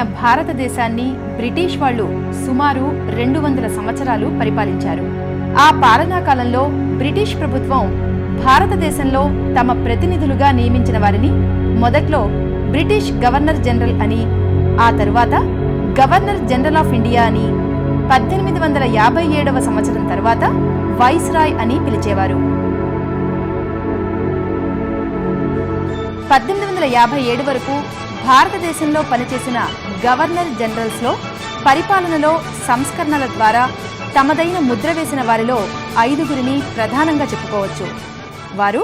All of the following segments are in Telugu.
అయిన భారతదేశాన్ని బ్రిటిష్ వాళ్ళు సుమారు రెండు వందల సంవత్సరాలు పరిపాలించారు. ఆ పాలనా కాలంలో బ్రిటిష్ ప్రభుత్వం భారతదేశంలో తమ ప్రతినిధులుగా నియమించిన వారిని మొదట్లో బ్రిటిష్ గవర్నర్ జనరల్ అని ఆ తరువాత గవర్నర్ జనరల్ ఆఫ్ ఇండియా అని పద్దెనిమిది వందల యాభై ఏడవ సంవత్సరం తర్వాత వైస్రాయ్ అని పిలిచేవారు. పద్దెనిమిది వందల యాభై ఏడు వరకు భారతదేశంలో పనిచేసిన గవర్నర్ జనరల్స్లో పరిపాలనలో సంస్కరణల ద్వారా తమదైన ముద్ర వేసిన వారిలో ఐదుగురిని ప్రధానంగా చెప్పుకోవచ్చు. వారు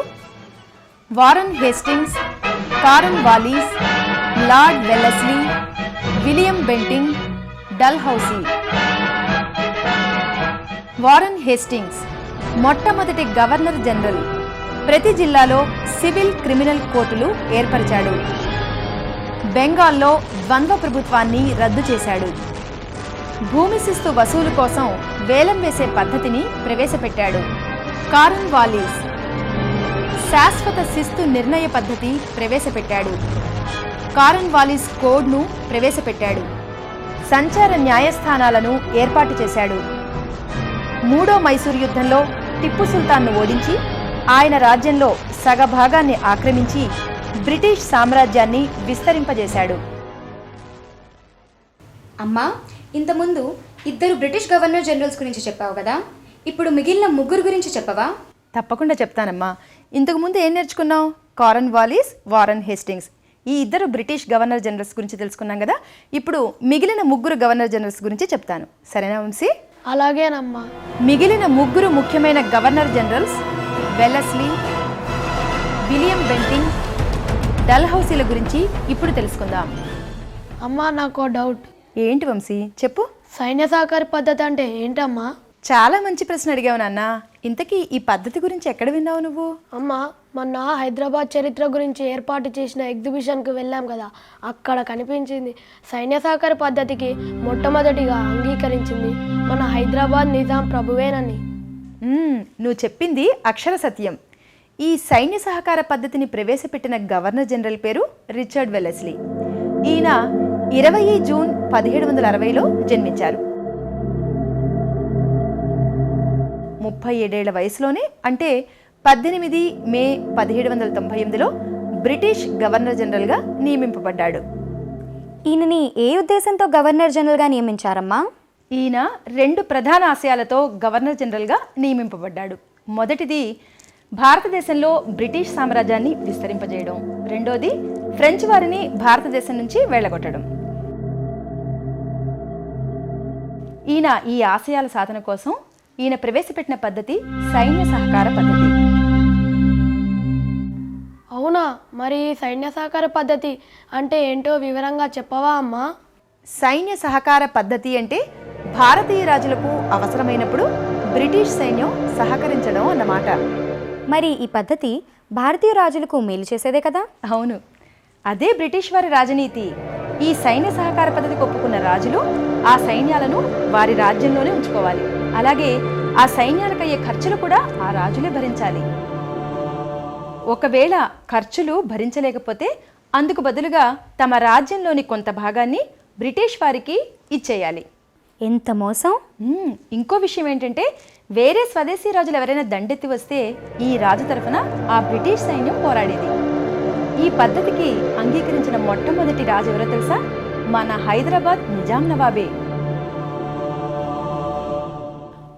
Warren Hastings Cornwallis Lord Wellesley William Bentinck Dalhousie Warren Hastings మొట్టమొదటి గవర్నర్ జనరల్ ప్రతి జిల్లాలో సివిల్ క్రిమినల్ కోర్టులు ఏర్పరిచాడు. బెంగాల్లో ద్వంద్వ ప్రభుత్వాన్ని రద్దు చేశాడు. భూమి శిస్తు వసూలు కోసం వేలం వేసే పద్ధతిని ప్రవేశపెట్టాడు. కారున్ వాలీస్ శాశ్వత శిస్తు నిర్ణయ పద్ధతి ప్రవేశపెట్టాడు. కారన్ వాలీస్ కోడ్ను ప్రవేశపెట్టాడు. సంచార న్యాయస్థానాలను ఏర్పాటు చేశాడు. మూడో మైసూర్ యుద్ధంలో టిప్పు సుల్తాన్ను ఓడించి ఆయన రాజ్యంలో సగభాగాన్ని ఆక్రమించి బ్రిటిష్ సామ్రాజ్యాన్ని విస్తరింపజేశాడు. అమ్మా ఇంతకుముందు ఇద్దరు బ్రిటిష్ గవర్నర్ జనరల్స్ గురించి చెప్పావు కదా? ఇప్పుడు మిగిలిన ముగ్గురు గురించి చెప్పవా? తప్పకుండా చెప్తానమ్మా. ఇంతకుముందు ఏం నేర్చుకున్నావు? Cornwallis Warren Hastings. ఈ ఇద్దరు బ్రిటిష్ గవర్నర్ జనరల్స్ గురించి తెలుసుకున్నాం కదా? ఇప్పుడు మిగిలిన ముగ్గురు గవర్నర్ జనరల్స్ గురించి చెప్తాను. సరేనా వంశీ? అలాగేనమ్మా. మిగిలిన ముగ్గురు ముఖ్యమైన governor generals Wellesley William Bentinck డల్హౌసీల గురించి ఇప్పుడు తెలుసుకుందాం. అమ్మా నాకు డౌట్ ఏంటి వంశీ? చెప్పు. సైన్య సహకార పద్ధతి అంటే ఏంటమ్మా? చాలా మంచి ప్రశ్న అడిగావు నాన్న. ఇంతకీ ఈ పద్ధతి గురించి ఎక్కడ విన్నావు నువ్వు? అమ్మా మొన్న హైదరాబాద్ చరిత్ర గురించి ఏర్పాటు చేసిన ఎగ్జిబిషన్కి వెళ్ళాం కదా అక్కడ కనిపించింది సైన్య సహకార పద్ధతికి మొట్టమొదటిగా అంగీకరించింది మన హైదరాబాద్ నిజాం ప్రభువేనని. నువ్వు చెప్పింది అక్షర సత్యం. ఈ సైన్య సహకార పద్ధతిని ప్రవేశపెట్టిన గవర్నర్ జనరల్ పేరు రిచర్డ్ వెల్లెస్లీ. ఈయన ఇరవై జూన్ పదిహేడు వందల అరవైలో జన్మించారు. ముప్పై ఏడేళ్ళ వయసులోనే అంటే పద్దెనిమిది మే పదిహేడు వందల తొంభై ఎనిమిదిలో బ్రిటిష్ గవర్నర్ జనరల్గా నియమింపబడ్డాడు. ఈయనని ఏ ఉద్దేశంతో గవర్నర్ జనరల్గా నియమించారమ్మా? ఈయన రెండు ప్రధాన ఆశయాలతో గవర్నర్ జనరల్గా నియమింపబడ్డాడు. మొదటిది భారతదేశంలో బ్రిటిష్ సామ్రాజ్యాన్ని విస్తరింపజేయడం. రెండోది ఫ్రెంచ్ వారిని భారతదేశం నుంచి వెళ్ళగొట్టడం. ఈయన ఈ ఆశయాల సాధన కోసం ఈయన ప్రవేశపెట్టిన పద్ధతి సైన్య సహకార పద్ధతి. అవునా? మరి సైన్య సహకార పద్ధతి అంటే ఏంటో వివరంగా చెప్పవా అమ్మా? సైన్య సహకార పద్ధతి అంటే భారతీయ రాజులకు అవసరమైనప్పుడు బ్రిటిష్ సైన్యం సహకరించడం అన్నమాట. మరి ఈ పద్ధతి భారతీయ రాజులకు మేలు చేసేదే కదా? అవును. అదే బ్రిటిష్ వారి రాజనీతి. ఈ సైన్య సహకార పద్ధతికి ఒప్పుకున్న రాజులు ఆ సైన్యాలను వారి రాజ్యంలోనే ఉంచుకోవాలి. అలాగే ఆ సైన్యాలకు అయ్యే ఖర్చులు కూడా ఆ రాజులే భరించాలి. ఒకవేళ ఖర్చులు భరించలేకపోతే అందుకు బదులుగా తమ రాజ్యంలోని కొంత భాగాన్ని బ్రిటిష్ వారికి ఇచ్చేయాలి. ఎంత మోసం. ఇంకో విషయం ఏంటంటే వేరే స్వదేశీ రాజులు ఎవరైనా దండెత్తి వస్తే ఈ రాజు తరఫున ఆ బ్రిటిష్ సైన్యం పోరాడేది. ఈ పద్ధతికి అంగీకరించిన మొట్టమొదటి రాజు ఎవరో తెలుసా? మన హైదరాబాద్ నిజాం నవాబే.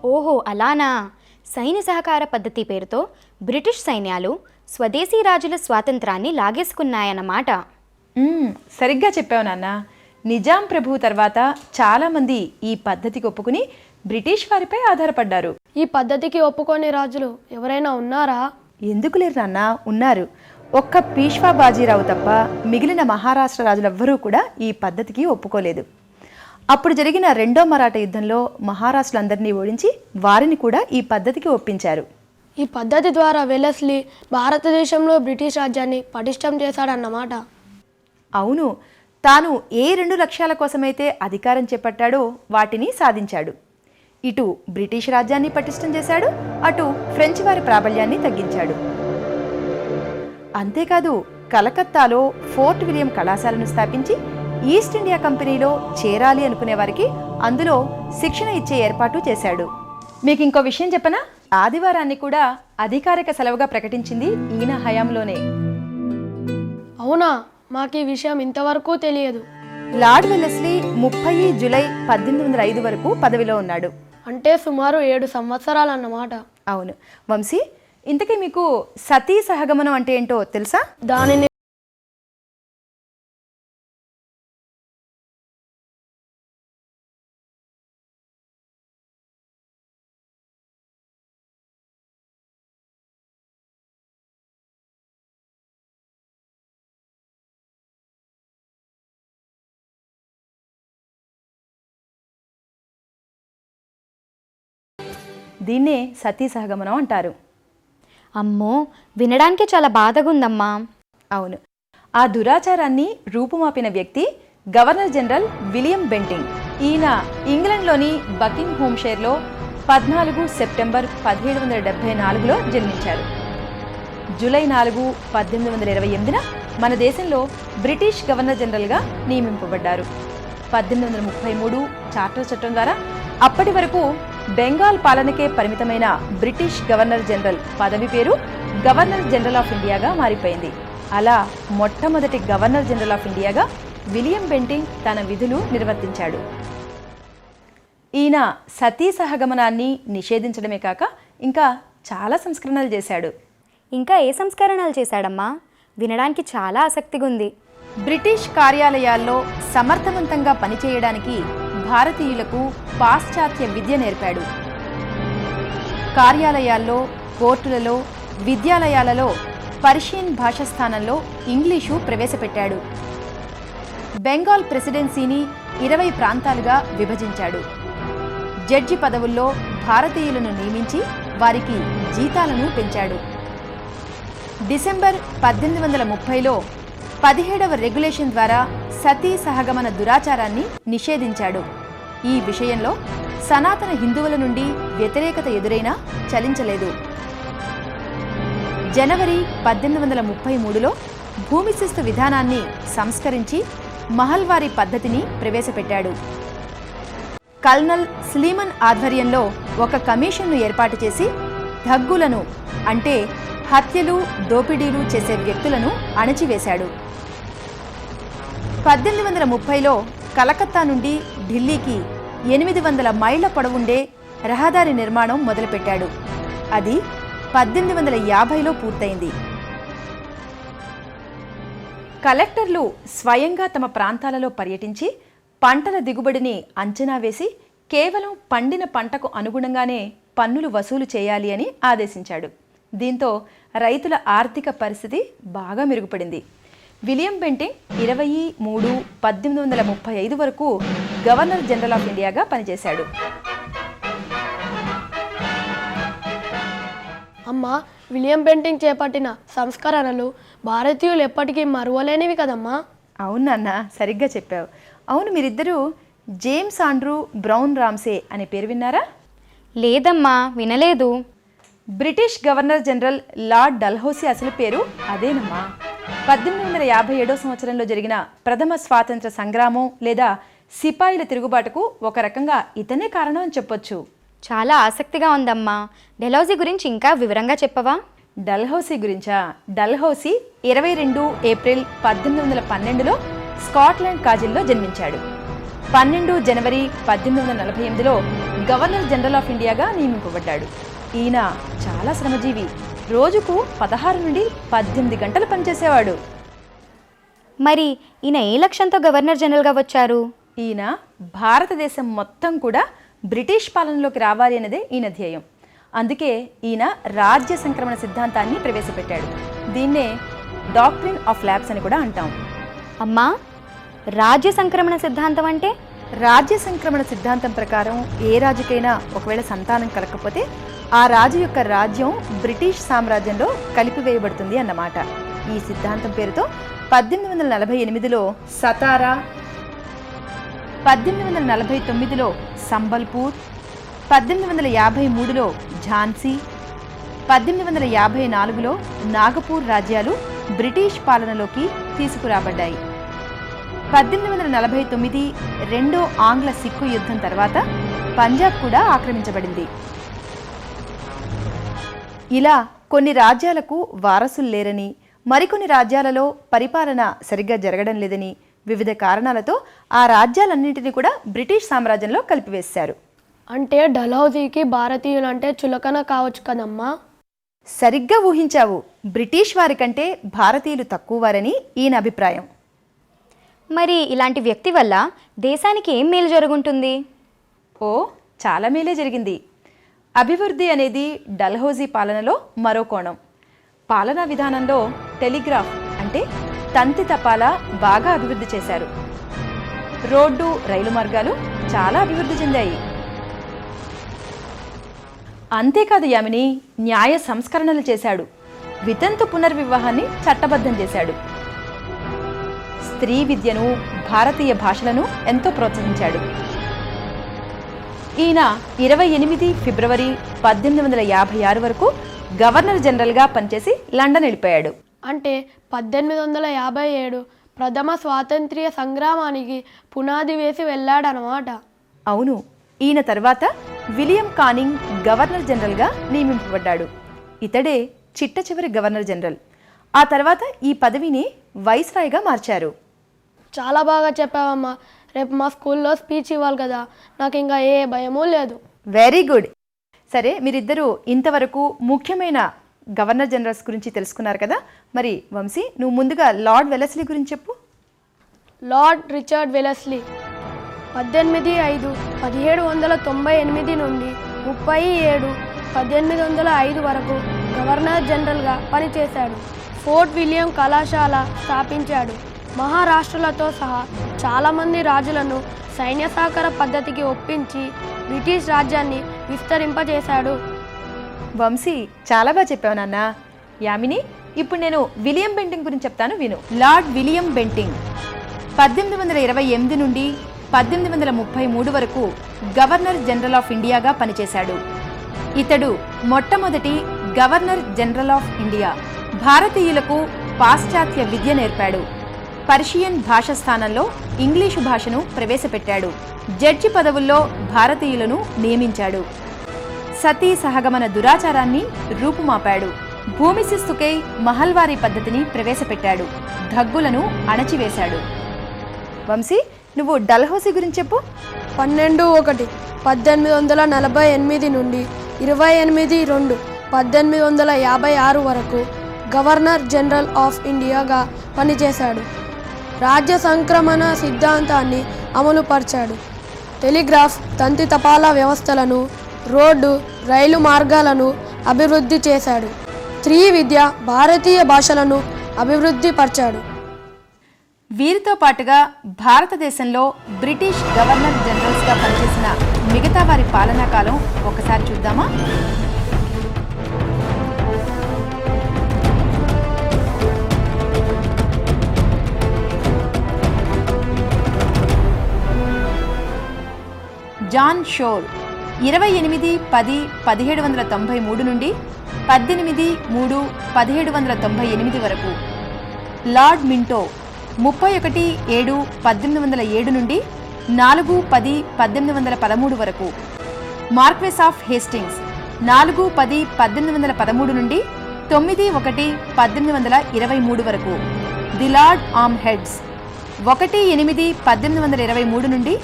ఓహో అలానా? సైన్య సహకార పద్ధతి పేరుతో బ్రిటిష్ సైన్యాలు స్వదేశీ రాజుల స్వాతంత్రాన్ని లాగేసుకున్నాయన్నమాట. సరిగ్గా చెప్పావు నాన్న. నిజాం ప్రభువు తర్వాత చాలామంది ఈ పద్ధతికి ఒప్పుకుని బ్రిటిష్ వారిపై ఆధారపడ్డారు. ఈ పద్ధతికి ఒప్పుకోని రాజులు ఎవరైనా ఉన్నారా? ఎందుకు లేరు నాన్న? ఉన్నారు. ఒక్క పీష్వా బాజీరావు తప్ప మిగిలిన మహారాష్ట్ర రాజులెవ్వరూ కూడా ఈ పద్ధతికి ఒప్పుకోలేదు. అప్పుడు జరిగిన రెండో మరాఠా యుద్ధంలో మహారాష్ట్రులందరినీ ఓడించి వారిని కూడా ఈ పద్ధతికి ఒప్పించారు. ఈ పద్ధతి ద్వారా వెలస్లీ భారతదేశంలో బ్రిటిష్ రాజ్యాన్ని పటిష్టం చేశాడన్నమాట. అవును. తాను ఏ రెండు లక్ష్యాల కోసమైతే అధికారం చేపట్టాడో వాటిని సాధించాడు. ఇటు బ్రిటిష్ రాజ్యాన్ని పటిష్టం చేశాడు అటు ఫ్రెంచ్ వారి ప్రాబల్యాన్ని తగ్గించాడు. అంతేకాదు కలకత్తాలో ఫోర్ట్ విలియం కళాశాలను స్థాపించి ఈస్ట్ ఇండియా కంపెనీలో చేరాలి అనుకునే వారికి అందులో శిక్షణ ఇచ్చే ఏర్పాటు చేశాడు. మీకు ఇంకో విషయం చెప్పనా? ఆదివారాన్ని కూడా అధికారిక సెలవుగా ప్రకటించింది ఈయన హయాంలోనే. అవునా? మాకు ఈ విషయం ఇంతవరకు తెలియదు. లార్డ్ వెల్లెస్లీ ముప్పై జులై పద్దెనిమిది వందల ఐదు వరకు పదవిలో ఉన్నాడు. అంటే సుమారు ఏడు సంవత్సరాలు అన్నమాట అవును. వంశీ ఇంతకీ మీకు సతీ సహగమనం అంటే ఏంటో తెలుసా? దానిని దీన్నే సతీ సహగమనం అంటారు. అమ్మో వినడానికి చాలా బాధగా ఉందమ్మా అవును. ఆ దురాచారాన్ని రూపుమాపిన వ్యక్తి గవర్నర్ జనరల్ విలియం బెంటింగ్. ఈయన ఇంగ్లండ్లోని బకింగ్ హోమ్షైర్లో పద్నాలుగు సెప్టెంబర్ పదిహేడు వందల డెబ్బై నాలుగులో జన్మించారు. జూలై నాలుగు పద్దెనిమిది వందల ఇరవై ఎనిమిదిన మన దేశంలో బ్రిటిష్ గవర్నర్ జనరల్గా నియమింపబడ్డారు. పద్దెనిమిది వందల ముప్పై మూడు చార్టర్ చట్టం ద్వారా అప్పటి వరకు బెంగాల్ పాలనకే పరిమితమైన బ్రిటిష్ గవర్నర్ జనరల్ పదవి పేరు గవర్నర్ జనరల్ ఆఫ్ ఇండియాగా మారిపోయింది. అలా మొట్టమొదటి గవర్నర్ జనరల్ ఆఫ్ ఇండియాగా విలియం బెంటింగ్ తన విధులు నిర్వర్తించాడు. ఈయన సతీ సహగమనాన్ని నిషేధించడమే కాక ఇంకా చాలా సంస్కరణలు చేశాడు. ఇంకా ఏ సంస్కరణలు చేశాడమ్మా? వినడానికి చాలా ఆసక్తిగా ఉంది బ్రిటిష్ కార్యాలయాల్లో సమర్థవంతంగా పనిచేయడానికి భారతీయులకు పాశ్చాత్య విద్య నేర్పాడు. కార్యాలయాల్లో కోర్టులలో విద్యాలయాలలో పర్షియన్ భాష స్థానంలో ఇంగ్లీషు ప్రవేశపెట్టాడు. బెంగాల్ ప్రెసిడెన్సీని ఇరవై ప్రాంతాలుగా విభజించాడు. జడ్జి పదవుల్లో భారతీయులను నియమించి వారికి జీతాలను పెంచాడు. డిసెంబర్ పద్దెనిమిది వందల ముప్పైలో పదిహేడవ రెగ్యులేషన్ ద్వారా సతీ సహగమన దురాచారాన్ని నిషేధించాడు. ఈ విషయంలో సనాతన హిందువుల నుండి వ్యతిరేకత ఎదురైనా చలించలేదు. జనవరి పద్దెనిమిది వందల ముప్పై మూడులో భూమి శిస్తు విధానాన్ని సంస్కరించి మహల్వారీ పద్ధతిని ప్రవేశపెట్టాడు. కల్నల్ స్లీమన్ ఆధ్వర్యంలో ఒక కమిషన్ను ఏర్పాటు చేసి ధగ్గులను అంటే హత్యలు దోపిడీలు చేసే వ్యక్తులను అణచివేశాడు. పద్దెనిమిది వందల ముప్పైలో కలకత్తా నుండి ఢిల్లీకి ఎనిమిది వందల మైళ్ళ పొడవుండే రహదారి నిర్మాణం మొదలుపెట్టాడు. అది పద్దెనిమిది వందల యాభైలో పూర్తయింది. కలెక్టర్లు స్వయంగా తమ ప్రాంతాలలో పర్యటించి పంటల దిగుబడిని అంచనా వేసి కేవలం పండిన పంటకు అనుగుణంగానే పన్నులు వసూలు చేయాలి అని ఆదేశించాడు. దీంతో రైతుల ఆర్థిక పరిస్థితి బాగా మెరుగుపడింది. విలియం బెంటింగ్ ఇరవై మూడు పద్దెనిమిది వందల ముప్పై ఐదు వరకు గవర్నర్ జనరల్ ఆఫ్ ఇండియాగా పనిచేశాడు. అమ్మ విలియం పెయింటింగ్ చేపట్టిన సంస్కరణలు భారతీయులు ఎప్పటికీ మరువలేనివి కదమ్మా. అవునన్న సరిగ్గా చెప్పావు. అవును మీరిద్దరూ జేమ్స్ ఆండ్రూ బ్రౌన్ రామ్సే అనే పేరు విన్నారా? లేదమ్మా వినలేదు. British governor general Lord Dalhousie అసలు పేరు అదేనమ్మా. పద్దెనిమిది వందల యాభై ఏడో సంవత్సరంలో జరిగిన ప్రథమ స్వాతంత్ర సంగ్రామం లేదా సిపాయిల తిరుగుబాటుకు ఒక రకంగా ఇతనే కారణం అని చెప్పొచ్చు. చాలా ఆసక్తిగా ఉందమ్మా. డెలౌజీ గురించి ఇంకా వివరంగా చెప్పవా? డల్హౌసీ గురించా? డల్హౌసీ ఇరవై రెండు ఏప్రిల్ పద్దెనిమిది వందల పన్నెండులో స్కాట్లాండ్ కాజిల్లో జన్మించాడు. పన్నెండు జనవరి పద్దెనిమిది వందల నలభై ఎనిమిదిలో గవర్నర్ జనరల్ ఆఫ్ ఇండియాగా నియమింపబడ్డాడు. ఈయన చాలా శ్రమజీవి. రోజుకు పదహారు నుండి పద్దెనిమిది గంటలు పనిచేసేవాడు. మరి ఈయన ఏ లక్ష్యంతో గవర్నర్ జనరల్గా వచ్చారు? ఈయన భారతదేశం మొత్తం కూడా బ్రిటిష్ పాలనలోకి రావాలి అనేదే ఈయన ధ్యేయం. అందుకే ఈయన రాజ్య సంక్రమణ సిద్ధాంతాన్ని ప్రవేశపెట్టాడు. దీన్నే డాక్ట్రిన్ ఆఫ్ ల్యాబ్స్ అని కూడా అంటాం. అమ్మా రాజ్య సంక్రమణ సిద్ధాంతం అంటే? రాజ్య సంక్రమణ సిద్ధాంతం ప్రకారం ఏ రాజుకైనా ఒకవేళ సంతానం కలగకపోతే ఆ రాజు యొక్క రాజ్యం బ్రిటిష్ సామ్రాజ్యంలో కలిపివేయబడుతుంది అన్నమాట. ఈ సిద్ధాంతం పేరుతో పద్దెనిమిది వందల నలభై ఎనిమిదిలో సతారా పద్దెనిమిది వందల నలభై తొమ్మిదిలో సంబల్పూర్ పద్దెనిమిది వందల యాభై మూడులో ఝాన్సీ పద్దెనిమిది వందల యాభై నాలుగులో నాగపూర్ రాజ్యాలు బ్రిటిష్ పాలనలోకి తీసుకురాబడ్డాయి. పద్దెనిమిది వందల నలభై తొమ్మిది రెండో ఆంగ్ల సిక్కు యుద్ధం తర్వాత పంజాబ్ కూడా ఆక్రమించబడింది. ఇలా కొన్ని రాజ్యాలకు వారసులు లేరని మరికొన్ని రాజ్యాలలో పరిపాలన సరిగ్గా జరగడం లేదని వివిధ కారణాలతో ఆ రాజ్యాలన్నింటినీ కూడా బ్రిటిష్ సామ్రాజ్యంలో కలిపివేశారు. అంటే డలహౌజీకి భారతీయులంటే చులకన కావచ్చు కదమ్మా? సరిగ్గా ఊహించావు. బ్రిటిష్ వారి కంటే భారతీయులు తక్కువ వారని ఈయన అభిప్రాయం. మరి ఇలాంటి వ్యక్తి వల్ల దేశానికి ఏం మేలు జరుగుంటుంది? ఓ చాలా మేలే జరిగింది. అభివృద్ధి అనేది డల్హౌజీ పాలనలో మరో కోణం. పాలనా విధానంలో టెలిగ్రాఫ్ అంటే తంతి తపాలా బాగా అభివృద్ధి చేశారు. రోడ్డు రైలు మార్గాలు చాలా అభివృద్ధి చెందాయి. అంతేకాదు యామిని న్యాయ సంస్కరణలు చేశాడు. వితంతు పునర్వివాహాన్ని చట్టబద్ధం చేశాడు. స్త్రీ విద్యను భారతీయ భాషలను ఎంతో ప్రోత్సహించాడు. ఈయన ఇరవై ఎనిమిది ఫిబ్రవరి పద్దెనిమిది వందల యాభై ఆరు వరకు గవర్నర్ జనరల్గా పనిచేసి లండన్ వెళ్ళిపోయాడు. అంటే పద్దెనిమిది వందల యాభై ఏడు ప్రథమ స్వాతంత్ర్య సంగ్రామానికి పునాది వేసి వెళ్ళాడనమాట అవును ఈయన తర్వాత విలియం కానింగ్ గవర్నర్ జనరల్గా నియమింపబడ్డాడు. ఇతడే చిట్ట చివరి గవర్నర్ జనరల్. ఆ తర్వాత ఈ పదవిని వైస్రాయ్గా మార్చారు. చాలా బాగా చెప్పావమ్మా. రేపు మా స్కూల్లో స్పీచ్ ఇవ్వాలి కదా నాకు ఇంకా ఏ భయమూ లేదు. Very good. సరే మీరిద్దరూ ఇంతవరకు ముఖ్యమైన గవర్నర్ జనరల్స్ గురించి తెలుసుకున్నారు కదా. మరి వంశీ నువ్వు ముందుగా లార్డ్ వెలస్లీ గురించి చెప్పు. లార్డ్ రిచర్డ్ వెలస్లీ పద్దెనిమిది ఐదు పదిహేడు వందల తొంభై ఎనిమిది నుండి ముప్పై ఏడు పద్దెనిమిది వందల ఐదు వరకు గవర్నర్ జనరల్గా పనిచేశాడు. ఫోర్ట్ విలియం కళాశాల స్థాపించాడు. మహారాష్ట్రలతో సహా చాలామంది రాజులను సైన్య సహకార పద్ధతికి ఒప్పించి బ్రిటిష్ రాజ్యాన్ని విస్తరింపజేశాడు. వంశీ చాలా బాగా చెప్పావు నాన్న. యామిని ఇప్పుడు నేను విలియం బెంటింగ్ గురించి చెప్తాను విను. లార్డ్ విలియం బెంటింగ్ పద్దెనిమిది వందల ఇరవై ఎనిమిది నుండి పద్దెనిమిది వందల ముప్పై మూడు వరకు గవర్నర్ జనరల్ ఆఫ్ ఇండియాగా పనిచేశాడు. ఇతడు మొట్టమొదటి గవర్నర్ జనరల్ ఆఫ్ ఇండియా. భారతీయులకు పాశ్చాత్య విద్య నేర్పాడు. పర్షియన్ భాష స్థానంలో ఇంగ్లీషు భాషను ప్రవేశపెట్టాడు. జడ్జి పదవుల్లో భారతీయులను నియమించాడు. సతీ సహగమన దురాచారాన్ని రూపుమాపాడు. భూమి శిస్తుకై మహల్వారీ పద్ధతిని ప్రవేశపెట్టాడు. దగ్గులను అణచివేశాడు. వంశీ నువ్వు డల్హౌసీ గురించి చెప్పు. పన్నెండు ఒకటి పద్దెనిమిది వందల నలభై ఎనిమిది నుండి ఇరవై ఎనిమిది రెండు పద్దెనిమిది వందల యాభై ఆరు వరకు గవర్నర్ జనరల్ ఆఫ్ ఇండియాగా పనిచేశాడు. రాజ్య సంక్రమణ సిద్ధాంతాన్ని అమలుపరిచాడు. టెలిగ్రాఫ్ తంతి తపాలా వ్యవస్థలను రోడ్డు రైలు మార్గాలను అభివృద్ధి చేశాడు. స్త్రీ విద్య భారతీయ భాషలను అభివృద్ధి పరిచాడు. వీరితో పాటుగా భారతదేశంలో బ్రిటిష్ గవర్నర్ జనరల్స్గా పనిచేసిన మిగతా వారి పాలనా కాలం ఒకసారి చూద్దామా? John Shore. ఇరవై ఎనిమిది పది పదిహేడు వందల తొంభై మూడు నుండి పద్దెనిమిది మూడు పదిహేడు వందల తొంభై ఎనిమిది వరకు. లార్డ్ మింటో ముప్పై ఒకటి ఏడు పద్దెనిమిది వందల ఏడు నుండి నాలుగు పది పద్దెనిమిది వందల పదమూడు వరకు. మార్క్వెస్ ఆఫ్ హేస్టింగ్స్ నాలుగు పది పద్దెనిమిది వందల పదమూడు నుండి తొమ్మిది ఒకటి పద్దెనిమిది వందల ఇరవై మూడు వరకు. ది లార్డ్ ఆమ్ హెడ్స్ ఒకటి ఎనిమిది పద్దెనిమిది వందల ఇరవై మూడు నుండి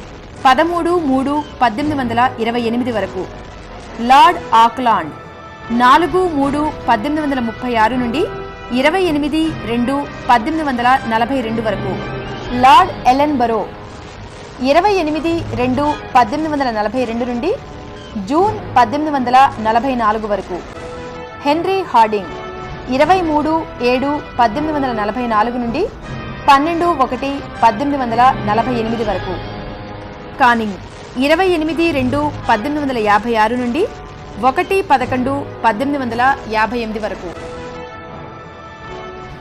పదమూడు మూడు పద్దెనిమిది వందల ఇరవై ఎనిమిది వరకు. లార్డ్ ఆక్లాండ్ నాలుగు మూడు పద్దెనిమిది వందల ముప్పై ఆరు నుండి ఇరవై ఎనిమిది రెండు పద్దెనిమిది వందల నలభై రెండు వరకు. లార్డ్ ఎలెన్ బరో ఇరవై ఎనిమిది రెండు పద్దెనిమిది వందల నలభై రెండు నుండి జూన్ పద్దెనిమిది వందల నలభై నాలుగు వరకు. హెన్రీ హార్డింగ్ ఇరవై మూడు ఏడు పద్దెనిమిది వందల నలభై నాలుగు నుండి పన్నెండు ఒకటి పద్దెనిమిది వందల నలభై ఎనిమిది వరకు. కానింగ్ ఇరవై ఎనిమిది రెండు పద్దెనిమిది వందల యాభై ఆరు నుండి ఒకటి పదకొండు పద్దెనిమిది వందల యాభై ఎనిమిది వరకు.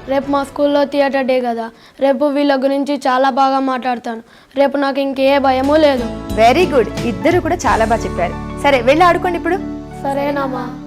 రేపు మా స్కూల్లో థియేటర్ డే కదా. రేపు వీళ్ళ గురించి చాలా బాగా మాట్లాడతాను. రేపు నాకు ఇంకే భయమూ లేదు. Very good. ఇద్దరు కూడా చాలా బాగా చెప్పారు. సరే వెళ్ళి ఆడుకోండి ఇప్పుడు. సరేనమ్మా.